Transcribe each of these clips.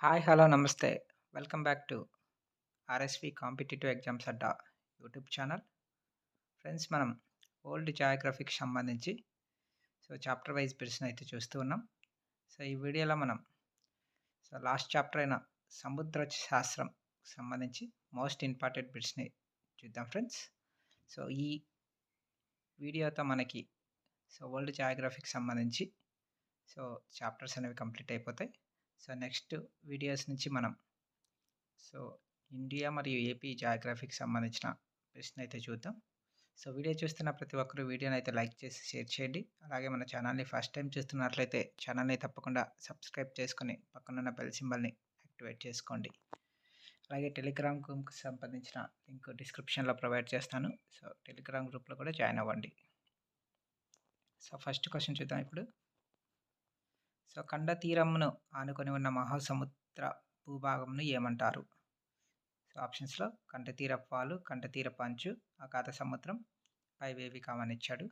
Hi hello నమస్తే. Welcome back to RSV competitive exams Adda YouTube channel. Friends మనం old జాగ్రఫీకి సంబంధించి so chapter wise ప్రశ్న అయితే చూస్తూ ఉన్నాం. సో ఈ వీడియోలో మనం సో లాస్ట్ చాప్టర్ అయిన సముద్ర శాస్త్రం సంబంధించి మోస్ట్ ఇంపార్టెంట్ బిట్స్ని చూద్దాం ఫ్రెండ్స్. సో ఈ వీడియోతో మనకి సో వరల్డ్ జాగ్రఫీకి సంబంధించి సో చాప్టర్స్ అనేవి కంప్లీట్ అయిపోతాయి. సో నెక్స్ట్ వీడియోస్ నుంచి మనం. సో ఇండియా మరియు ఏపీ జాగ్రఫీకి సంబంధించిన ప్రశ్న అయితే చూద్దాం. సో వీడియో చూస్తున్న ప్రతి ఒక్కరు వీడియోని అయితే లైక్ చేసి షేర్ చేయండి. అలాగే మన ఛానల్ని ఫస్ట్ టైం చూస్తున్నట్లయితే ఛానల్ని తప్పకుండా సబ్స్క్రైబ్ చేసుకొని పక్కనున్న బెల్ సింబల్ని యాక్టివేట్ చేసుకోండి. అలాగే టెలిగ్రామ్ గ్రూప్కి సంబంధించిన లింక్ డిస్క్రిప్షన్లో ప్రొవైడ్ చేస్తాను. సో టెలిగ్రామ్ గ్రూప్లో కూడా జాయిన్ అవ్వండి. సో ఫస్ట్ క్వశ్చన్ చూద్దాం ఇప్పుడు. సో ఖండ తీరమును ఆనుకొని ఉన్న మహాసముద్ర భూభాగంను ఏమంటారు? సో ఆప్షన్స్లో కంటతీరపు వాలు కంటతీరపు అంచు అగాధ సముద్రం పైవేవి కామని ఇచ్చాడు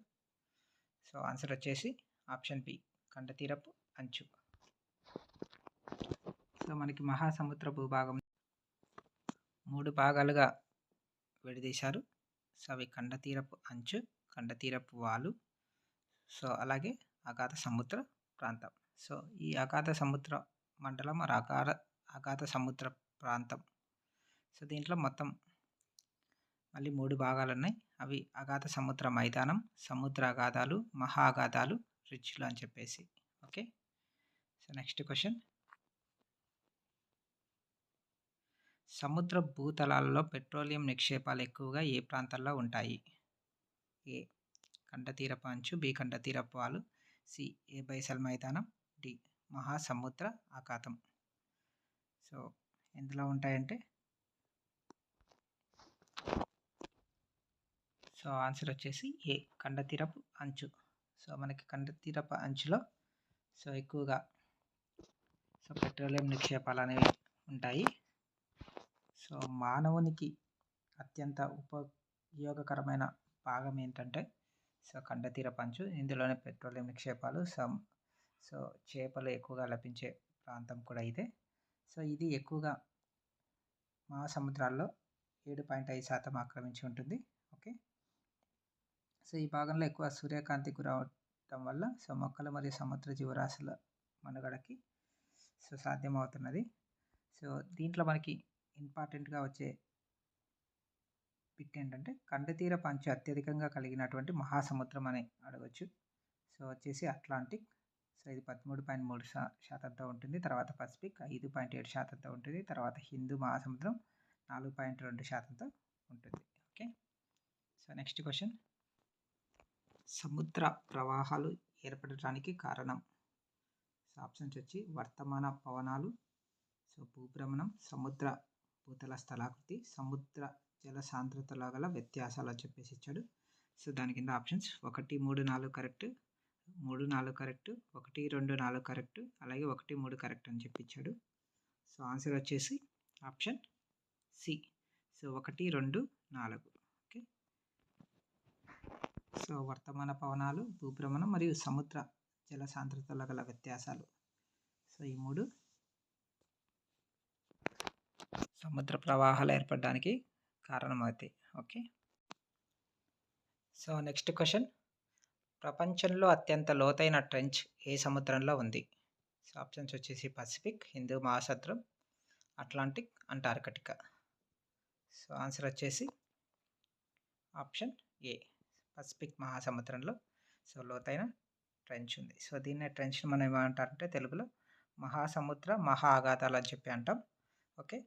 సో ఆన్సర్ వచ్చేసి ఆప్షన్ బి కంఠతీరపు అంచు. సో మనకి మహాసముద్ర భూభాగం మూడు భాగాలుగా విడదీశారు. సో అవి కండతీరపు అంచు కండతీరపు వాలు. సో అలాగే అగాధ సముద్ర ప్రాంతం. సో ఈ అగాధ సముద్ర మండలం మరి అగాధ అగాధ సముద్ర ప్రాంతం. సో దీంట్లో మొత్తం మళ్ళీ మూడు భాగాలు ఉన్నాయి అవి అగాధ సముద్ర మైదానం సముద్ర అగాధాలు మహా అగాధాలు రిచ్లు అని చెప్పేసి. ఓకే? So next question. సముద్ర భూతలాలలో పెట్రోలియం నిక్షేపాలు ఎక్కువగా ఏ ప్రాంతాల్లో ఉంటాయి? ఏ. కండ అంచు బి కండ తీరపు సి. ఏ బైసల్ మైదానం డి మహాసముద్ర ఆఖాతం సో ఎందులో ఉంటాయంటే? సో ఆన్సర్ వచ్చేసి ఏ కండతీరపు అంచు. సో మనకి కండతీరపు అంచులో సో ఎక్కువగా సో పెట్రోలియం నిక్షేపాలు అనేవి ఉంటాయి. సో మానవునికి అత్యంత ఉపయోగకరమైన భాగం ఏంటంటే సో కండతీర పంచు ఇందులోనే పెట్రోలియం నిక్షేపాలు సమ్ సో చేపలు ఎక్కువగా లభించే ప్రాంతం కూడా ఇదే. సో ఇది ఎక్కువగా మహాసముద్రాల్లో ఏడు పాయింట్ ఐదు శాతం ఆక్రమించి ఉంటుంది. ఓకే? సో ఈ భాగంలో ఎక్కువ సూర్యకాంతి గురవటం వల్ల సో మొక్కలు మరియు సముద్ర జీవరాశుల మనుగడకి సో సాధ్యమవుతున్నది. సో దీంట్లో మనకి ఇంపార్టెంట్గా వచ్చే బిట్ ఏంటంటే కండతీర పంచు అత్యధికంగా కలిగినటువంటి మహాసముద్రం అని అడగచ్చు. సో వచ్చేసి అట్లాంటిక్ సో ఇది పదమూడు పాయింట్ మూడు శా శాతంతో ఉంటుంది. తర్వాత పసిఫిక్ ఐదు పాయింట్ ఏడు శాతంతో ఉంటుంది. తర్వాత హిందూ మహాసముద్రం నాలుగు పాయింట్ రెండు శాతంతో ఉంటుంది. ఓకే? So next question. సముద్ర ప్రవాహాలు ఏర్పడటానికి కారణం. సో ఆప్షన్స్ వచ్చి వర్తమాన పవనాలు సో భూభ్రమణం సముద్ర భూతల స్థలాకృతి సముద్ర జల సాంద్రతలో గల వ్యత్యాసాలు అని చెప్పేసి ఇచ్చాడు. సో దాని కింద ఆప్షన్స్ ఒకటి మూడు నాలుగు కరెక్ట్. మూడు నాలుగు కరెక్ట్ ఒకటి రెండు నాలుగు కరెక్ట్ అలాగే ఒకటి మూడు కరెక్ట్ అని చెప్పించాడు సో ఆన్సర్ వచ్చేసి ఆప్షన్ సి. సో ఒకటి రెండు నాలుగు. ఓకే. సో వర్తమాన పవనాలు భూభ్రమణం మరియు సముద్ర జల సాంద్రతలో గల వ్యత్యాసాలు. సో ఈ మూడు సముద్ర ప్రవాహాలు ఏర్పడడానికి కారణమవుతాయి ఓకే. So next question. ప్రపంచంలో అత్యంత లోతైన ట్రెంచ్ ఏ సముద్రంలో ఉంది? సో ఆప్షన్స్ వచ్చేసి పసిఫిక్ హిందూ మహాసముద్రం అట్లాంటిక్ అంటార్కటికా సో ఆన్సర్ వచ్చేసి ఆప్షన్ ఏ పసిఫిక్ మహాసముద్రంలో సో లోతైన ట్రెంచ్ ఉంది. సో దీన్నే ట్రెంచ్ మనం ఏమంటారంటే తెలుగులో మహాసముద్ర మహా ఆఘాతాలు అని చెప్పి అంటాం. ఓకే?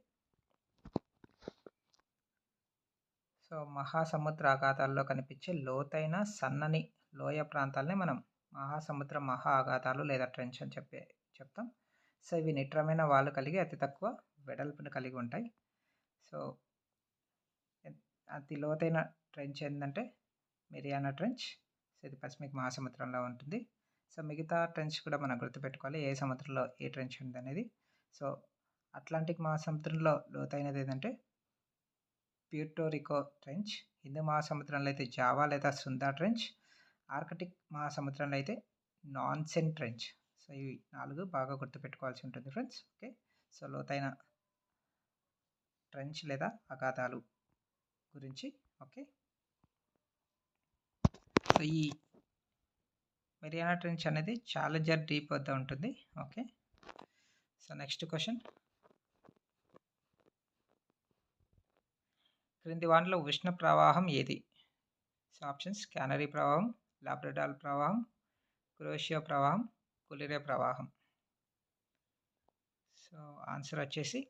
సో మహాసముద్ర ఆఘాతాల్లో కనిపించే లోతైన సన్నని లోయ ప్రాంతాలనే మనం మహాసముద్ర మహా ఆఘాతాలు లేదా ట్రెంచ్ అని చెప్పే చెప్తాం. సో ఇవి నిట్రమైన వాళ్ళు కలిగి అతి తక్కువ వెడల్పును కలిగి ఉంటాయి. సో అతి లోతైన ట్రెంచ్ ఏంటంటే మిరియానా ట్రెంచ్ సో ఇది పసిఫిక్ మహాసముద్రంలో ఉంటుంది. సో మిగతా ట్రెంచ్ కూడా మనం గుర్తుపెట్టుకోవాలి. ఏ సముద్రంలో ఏ ట్రెంచ్ ఉంది అనేది సో అట్లాంటిక్ మహాసముద్రంలో లోతైనది ఏంటంటే ప్యూర్టోరికో ట్రెంచ్ హిందూ మహాసముద్రంలో అయితే జావా లేదా సుందా ట్రెంచ్ ఆర్కటిక్ మహాసముద్రంలో అయితే నాన్సెన్ ట్రెంచ్. సో ఇవి నాలుగు బాగా గుర్తుపెట్టుకోవాల్సి ఉంటుంది ఫ్రెండ్స్. ఓకే? సో లోతైన ట్రెంచ్ లేదా అగాధాలు గురించి. ఓకే? సో ఈ మెరియానా ట్రెంచ్ అనేది ఛాలెంజర్ డీప్ వద్ద ఉంటుంది. ఓకే? So next question. క్రింది వాటిలో ఉష్ణ ప్రవాహం ఏది? సో ఆప్షన్స్ క్యానరీ ప్రవాహం లాబ్రడాల్ ప్రవాహం క్రోషియా ప్రవాహం కులిరే ప్రవాహం. సో ఆన్సర్ వచ్చేసి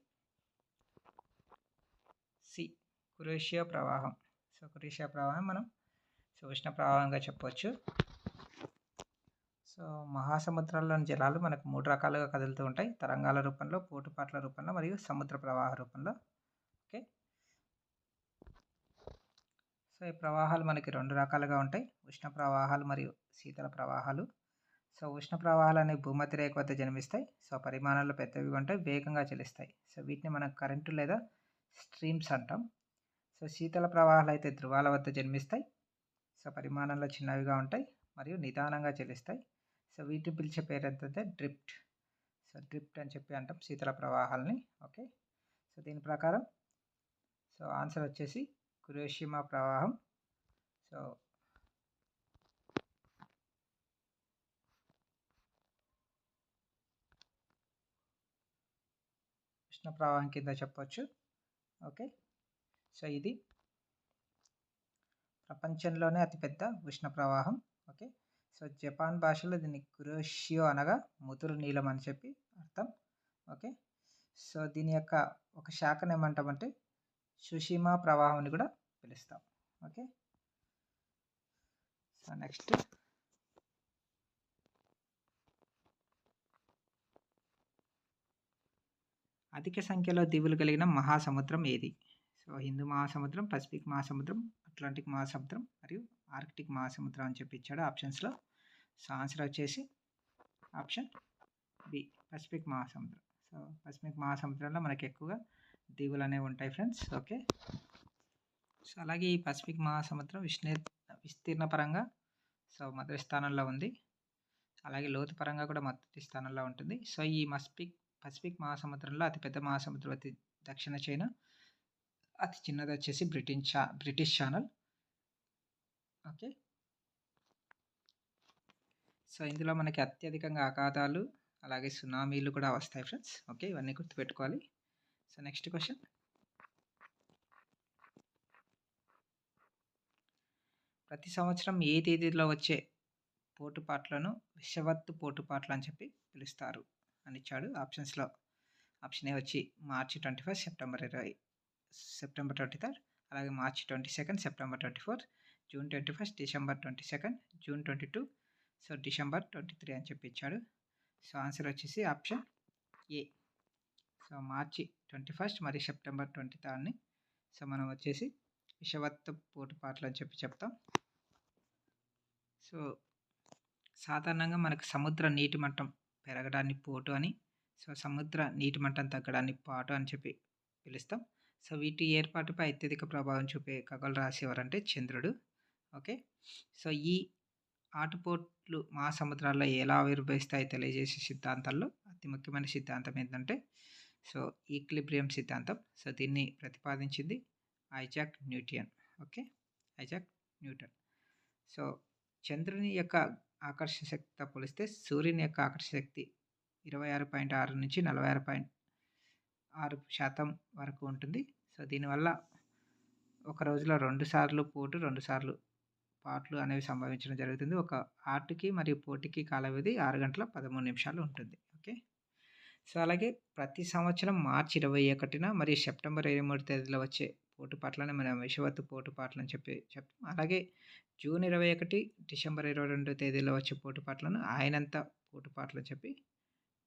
సి క్రోషియా ప్రవాహం. సో కురేషియా ప్రవాహం మనం సో ఉష్ణ ప్రవాహంగా చెప్పవచ్చు సో మహాసముద్రాల్లోని జలాలు మనకు మూడు రకాలుగా కదులుతూ ఉంటాయి. తరంగాల రూపంలో పోటుపాట్ల రూపంలో మరియు సముద్ర ప్రవాహ రూపంలో ఓకే సో ఈ ప్రవాహాలు మనకి రెండు రకాలుగా ఉంటాయి. ఉష్ణ ప్రవాహాలు మరియు శీతల ప్రవాహాలు. సో ఉష్ణ ప్రవాహాలు అనేవి భూమధ్య రేఖ వద్ద జన్మిస్తాయి. సో పరిమాణాలు పెద్దవిగా ఉంటాయి వేగంగా చెలిస్తాయి. సో వీటిని మనం కరెంటు లేదా స్ట్రీమ్స్ అంటాం. సో శీతల ప్రవాహాలు అయితే ధృవాల వద్ద జన్మిస్తాయి. సో పరిమాణంలో చిన్నవిగా ఉంటాయి మరియు నిదానంగా చెల్లిస్తాయి సో వీటిని పిలిచే పేరు ఏంటంటే డ్రిప్ట్ సో డ్రిప్ట్ అని చెప్పి అంటాం శీతల ప్రవాహాలని. ఓకే. సో దీని ప్రకారం. సో ఆన్సర్ వచ్చేసి కురోషిమా ప్రవాహం. సో ఉష్ణ ప్రవాహం కింద చెప్పవచ్చు ఓకే. సో ఇది ప్రపంచంలోనే అతిపెద్ద ఉష్ణ ప్రవాహం. ఓకే. సో జపాన్ భాషలో దీన్ని కురోషియో అనగా ముదురు నీలం అని చెప్పి అర్థం. ఓకే. సో దీని యొక్క ఒక శాఖను ఏమంటామంటే సుషిమా ప్రవాహం అని కూడా పిలుస్తాం. ఓకే? So next. అధిక సంఖ్యలో దీవులు కలిగిన మహాసముద్రం ఏది? సో హిందూ మహాసముద్రం పసిఫిక్ మహాసముద్రం అట్లాంటిక్ మహాసముద్రం మరియు ఆర్కిటిక్ మహాసముద్రం అని చెప్పి ఇచ్చాడు ఆప్షన్స్లో. సో ఆన్సర్ వచ్చేసి ఆప్షన్ బి పసిఫిక్ మహాసముద్రం. సో పసిఫిక్ మహాసముద్రంలో మనకి ఎక్కువగా దీవులు అనేవి ఉంటాయి ఫ్రెండ్స్. ఓకే. సో అలాగే ఈ పసిఫిక్ మహాసముద్రం విష్ణే విస్తీర్ణ పరంగా సో మొదటి స్థానంలో ఉంది. అలాగే లోతు పరంగా కూడా మొదటి స్థానంలో ఉంటుంది. సో ఈ మస్పిక్ పసిఫిక్ మహాసముద్రంలో అతిపెద్ద మహాసముద్రం అతి దక్షిణ చైనా అతి చిన్నది వచ్చేసి బ్రిటిష్ చా బ్రిటిష్ ఛానల్. ఓకే. సో ఇందులో మనకి అత్యధికంగా అగాధాలు అలాగే సునామీలు కూడా వస్తాయి ఫ్రెండ్స్. ఓకే ఇవన్నీ గుర్తుపెట్టుకోవాలి. సో నెక్స్ట్ క్వశ్చన్ ప్రతి సంవత్సరం ఏ తేదీలో వచ్చే పోటుపాట్లను విషవత్తు పోటుపాట్లు అని చెప్పి పిలుస్తారు అని ఇచ్చాడు. ఆప్షన్స్లో ఆప్షన్ ఏ వచ్చి మార్చి ట్వంటీ ఫస్ట్ సెప్టెంబర్ ఇరవై సెప్టెంబర్ ట్వంటీ థర్డ్ అలాగే March twenty second September twenty four June twenty first December twenty second June twenty two so December twenty three అని చెప్పి ఇచ్చాడు. సో ఆన్సర్ వచ్చేసి option A. So March twenty first మరియు September twenty థర్డ్ని. So మనం వచ్చేసి విషవత్తు పోటుపాట్లు అని చెప్పి చెప్తాం. సో సాధారణంగా మనకు సముద్ర నీటి మట్టం పెరగడాన్ని పోటు అని సో సముద్ర నీటి మట్టం తగ్గడాన్ని పాటు అని చెప్పి పిలుస్తాం. సో వీటి ఏర్పాటుపై అత్యధిక ప్రభావం చూపే ఖగోళ రాశి ఎవరంటే చంద్రుడు. ఓకే? సో ఈ ఆటుపోట్లు మహాసముద్రాల్లో ఎలా ఆవిర్భవిస్తాయో తెలియజేసే సిద్ధాంతాల్లో అతి ముఖ్యమైన సిద్ధాంతం ఏంటంటే సో ఈక్లిబ్రియం సిద్ధాంతం సో దీన్ని ప్రతిపాదించింది Isaac Newton okay? Isaac Newton. So చంద్రుని యొక్క ఆకర్షణ శక్తితో పోలిస్తే సూర్యుని యొక్క ఆకర్షణ శక్తి ఇరవై ఆరు పాయింట్ ఆరు నుంచి నలభై ఆరు పాయింట్ ఆరు శాతం వరకు ఉంటుంది. సో దీనివల్ల ఒక రోజులో రెండు సార్లు పోటు రెండు సార్లు పాటలు అనేవి సంభవించడం జరుగుతుంది. ఒక ఆటకి మరియు పోటీకి కాల వ్యవధి ఆరు గంటల పదమూడు నిమిషాలు ఉంటుంది. సో అలాగే ప్రతి సంవత్సరం మార్చి ఇరవై ఒకటిన మరియు సెప్టెంబర్ ఇరవై మూడు తేదీలో వచ్చే పోటు పాటలని మనం విషవత్తు పోటు పాటలు అని చెప్పి చెప్తాం అలాగే జూన్ ఇరవై ఒకటి డిసెంబర్ ఇరవై రెండు తేదీలో వచ్చే పోటు పాటలను ఆయనంత పోటుపాట్లు అని చెప్పి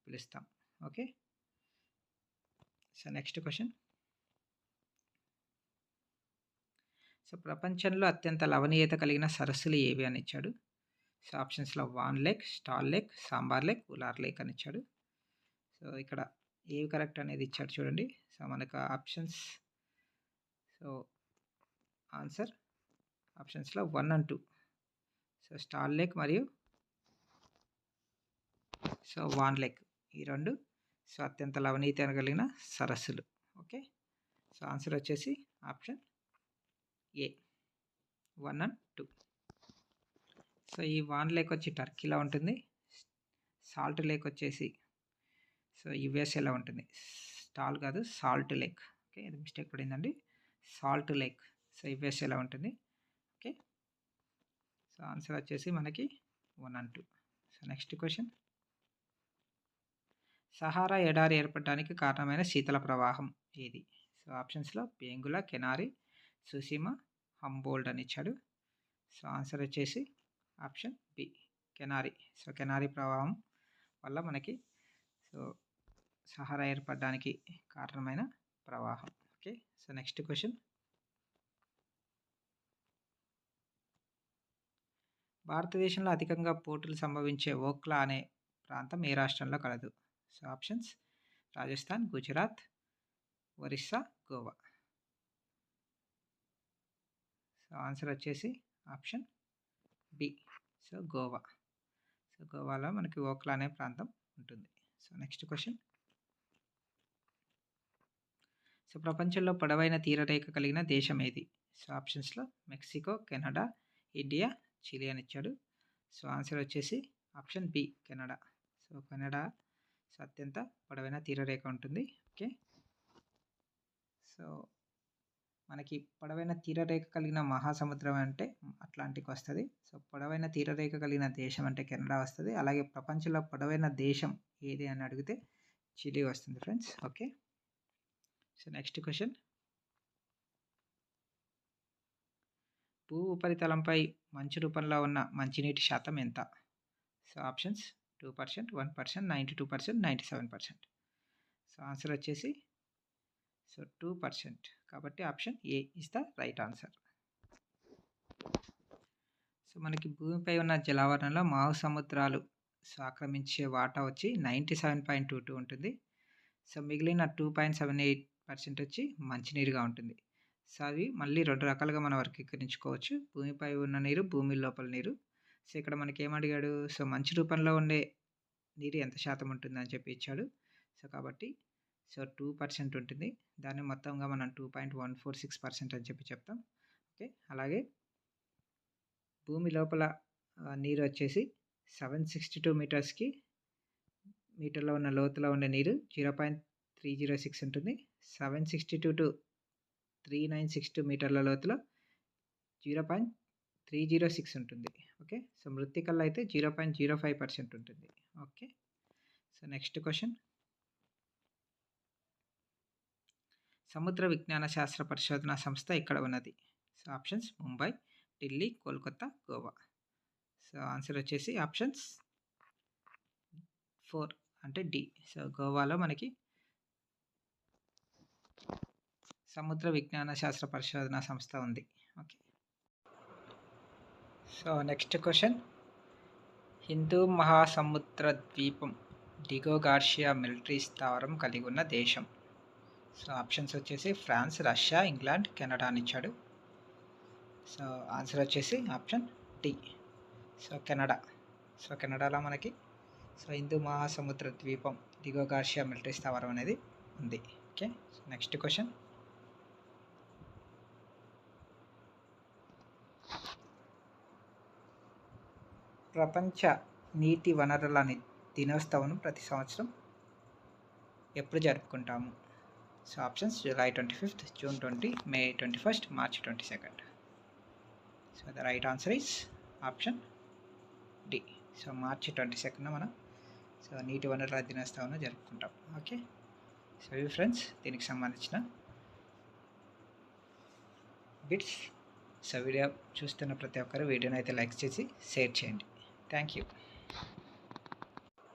పిలుస్తాం. Okay? So next question. So ప్రపంచంలో అత్యంత లవణీయత కలిగిన సరస్సులు ఏవి అని ఇచ్చాడు? సో ఆప్షన్స్లో Van lake Stall lake Sambhar lake Wular lake అని ఇచ్చాడు. సో ఇక్కడ ఏవి కరెక్ట్ అనేది ఇచ్చాడు చూడండి. సో మనకు ఆప్షన్స్. సో ఆన్సర్ ఆప్షన్స్లో one and two. So stall lake మరియు సో వాన్ లేక్ ఈ రెండు. సో అత్యంత లవణీయత కలిగిన సరస్సులు. ఓకే? సో ఆన్సర్ వచ్చేసి option A. One and two. So ఈ వాన్ లేక్ వచ్చి టర్కీలో ఉంటుంది. సాల్ట్ లేక్ వచ్చేసి సో యుఎస్ఏలో ఉంటుంది? స్టాల్ కాదు సాల్ట్ లేక్. ఓకే ఇది మిస్టేక్ పడిందండి. Salt lake. సో యుఎస్ఏలో ఉంటుంది? ఓకే. సో ఆన్సర్ వచ్చేసి మనకి one and two. So next question. Sahara ఎడారి ఏర్పడడానికి కారణమైన శీతల ప్రవాహం ఏది? సో ఆప్షన్స్లో పేంగుల కెనారి సుసీమ హంబోల్డ్ అని ఇచ్చాడు. సో ఆన్సర్ వచ్చేసి option B Canary. So Canary ప్రవాహం వల్ల మనకి సో సహారా ఏర్పడడానికి కారణమైన ప్రవాహం. Okay so next question. భారతదేశంలో అధికంగా పోటులు సంభవించే ఓక్లా అనే ప్రాంతం ఏ రాష్ట్రంలో కలదు? So options Rajasthan Gujarat Orissa Goa. So answer వచ్చేసి option B so Goa. So గోవాలో మనకి ఓక్లా అనే ప్రాంతం ఉంటుంది. So next question. సో ప్రపంచంలో పొడవైన తీరరేఖ కలిగిన దేశం ఏది? సో ఆప్షన్స్లో మెక్సికో కెనడా ఇండియా చిలీ అని ఇచ్చాడు. సో ఆన్సర్ వచ్చేసి option B Canada. So Canada so అత్యంత పొడవైన తీరరేఖ ఉంటుంది. ఓకే. సో మనకి పొడవైన తీరరేఖ కలిగిన మహాసముద్రం అంటే అట్లాంటిక్ వస్తుంది. సో పొడవైన తీరరేఖ కలిగిన దేశం అంటే కెనడా వస్తుంది. అలాగే ప్రపంచంలో పొడవైన దేశం ఏది అని అడిగితే చిలీ వస్తుంది friends. Okay. So next question భూ ఉపరితలంపై మంచు రూపంలో ఉన్న మంచినీటి శాతం ఎంత? So options two percent one percent ninety two percent ninety seven percent so answer వచ్చేసి సో టూ పర్సెంట్ కాబట్టి option A is the right answer so మనకి భూమిపై ఉన్న జలావరణలో సముద్రాలు సో ఆక్రమించే వాటా వచ్చి ninety seven point two two ఉంటుంది. సో మిగిలిన two point seven eight percent వచ్చి మంచినీరుగా ఉంటుంది. సో అవి మళ్ళీ రెండు రకాలుగా మనం వర్గీకరించుకోవచ్చు. భూమిపై ఉన్న నీరు భూమి లోపల నీరు. సో ఇక్కడ మనకి ఏమడిగాడు సో మంచి రూపంలో ఉండే నీరు ఎంత శాతం ఉంటుంది అని చెప్పి ఇచ్చాడు. సో కాబట్టి సో టూ పర్సెంట్ ఉంటుంది. దాన్ని మొత్తంగా మనం two point one four six percent అని చెప్పి చెప్తాం. ఓకే? అలాగే భూమి లోపల నీరు వచ్చేసి సెవెన్ సిక్స్టీ టూ మీటర్స్కి మీటర్లో ఉన్న లోతులో ఉండే నీరు zero point three zero six ఉంటుంది. Seven sixty two to three nine six two మీటర్ల లోతులో zero point three zero six ఉంటుంది. ఓకే? సో మృతికల్లో అయితే zero point zero five percent ఉంటుంది. ఓకే? So next question. సముద్ర విజ్ఞాన శాస్త్ర పరిశోధన సంస్థ ఇక్కడ ఉన్నది? So options Mumbai Delhi Kolkata Goa. So answer వచ్చేసి ఆప్షన్స్ ఫోర్ అంటే డి. సో గోవాలో మనకి సముద్ర విజ్ఞాన శాస్త్ర పరిశోధన సంస్థ ఉంది. Okay. So next question. Hindu మహాసముద్ర ద్వీపం డిగో గార్షియా మిలిటరీ స్థావరం కలిగి ఉన్న దేశం. సో ఆప్షన్స్ వచ్చేసి ఫ్రాన్స్ రష్యా ఇంగ్లాండ్ కెనడా అని ఇచ్చాడు. సో ఆన్సర్ వచ్చేసి option D. So Canada. So కెనడాలో మనకి సో హిందూ మహాసముద్ర ద్వీపం దిగో గార్షియా మిలిటరీ స్థావరం అనేది ఉంది. ఓకే నెక్స్ట్ క్వశ్చన్ ప్రపంచ నీటి వనరుల దినోత్సవం ప్రతి సంవత్సరం ఎప్పుడు జరుపుకుంటాము? So options July twenty fifth June twenty May twenty first March twenty second so the right answer is option D so March twenty second మనం సో నీటి వనరుల దినోత్సవం జరుపుకుంటాం. ఓకే సో ఇవి ఫ్రెండ్స్ దీనికి సంబంధించిన బిట్స్ సో వీడియో చూస్తున్న ప్రతి ఒక్కరు వీడియోని అయితే లైక్ చేసి షేర్ చేయండి. Thank you